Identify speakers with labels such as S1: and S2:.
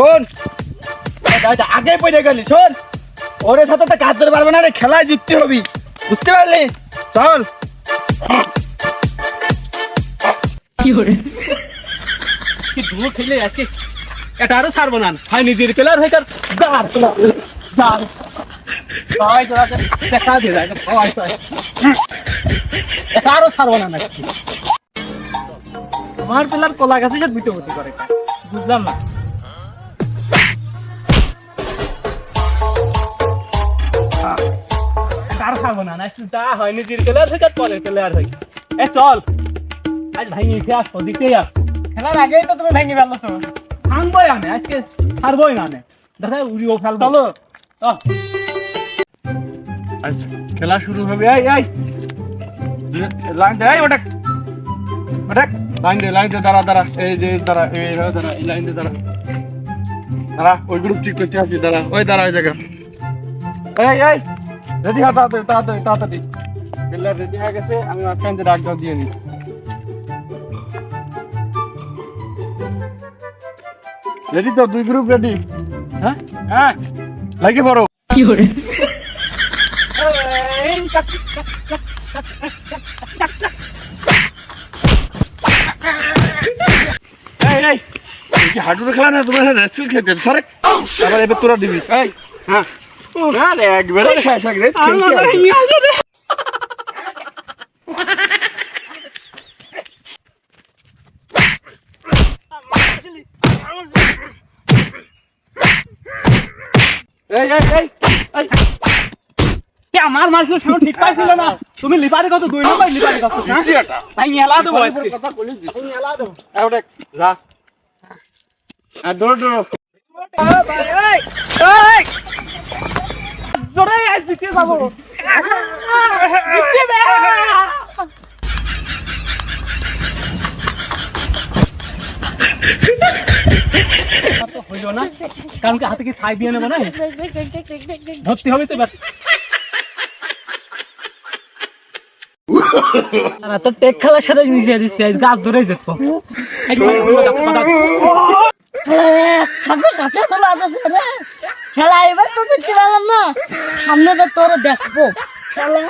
S1: শোন। আগে পড়ে গেলি শোন। ওরে সাথে তো কাজ ধরে পারবে না রে খেলায় জিততে হবি। বুঝতে পারলি? চল।
S2: কি ধুলো খেলে আসছে এটা আরও ছাড়বো না। হয় নিজের প্লেয়ার হয়ে কার দাঁড় দেখা দিয়ে যায় সবাই এটা আরও ছাড়বো না নাকি? আমার প্লেয়ার কলা গাছে হতে করে। বুঝলাম না। কার খাব না না তা হয় নিজের হয়ে কার পরের প্লেয়ার হয়ে এ চল। আজ ভাই নিয়ে আসো দিতেই আসো খেলার আগেই তো তুমি ভেঙে ফেলছো। থামবই আনে আজকে ছাড়বই না দেখা উড়িও ফেলব। চলো।
S1: আচ্ছা খেলা শুরু হবে এই এই। লাইন দে এই ওটা ওটা লাইন দে লাইন দে দাঁড়া দাঁড়া। এই যে দাঁড়া এই দাঁড়া এই লাইন দে দাঁড়া। দাঁড়া ওই গ্রুপ ঠিক করতে আসি দাঁড়া। ওই দাঁড়া ওই জায়গা এই এই। রেডি হা তাড়াতাড়ি তাড়াতাড়ি তাড়াতাড়ি। বিল্লার রেডি হয়ে গেছে আমি মাঝখান দিয়ে ডাক দাও দিয়ে নিই রেডি তো? দুই গ্রুপ রেডি হ্যাঁ? হ্যাঁ। লাগে পড়ো। কি হাডুর খেলা না? তোমার রেস্টিল খেতে সরে। আবার এবার তোরা দিবি। এই। হ্যাঁ। আরে একবারে এই এই এই
S2: আমার মাসগুলো ঠিক পাইছিল না। তুমি লিপারে কত দুই নম্বর লিপারে কত? হ্যাঁ?
S1: দিছি এটা
S2: ভাই এলা দেবো আজকে।
S1: কথা কইলি দিছি
S2: ভাই এলা দেবো।
S1: এই ওটা যা। আর দৌড় দৌড়।
S2: জোরে হইল না? কারণ কি হাতে কি ছাই দিয়ে নেব না? ধরতে হবে তো তো টেক খেলার সাথে মিশিয়ে দিচ্ছে গাছ ধরেই যেত।
S3: কাছে চলে আসছে রে খেলা এবার তো দেখতে না। সামনে তো তোর দেখব। খেলা।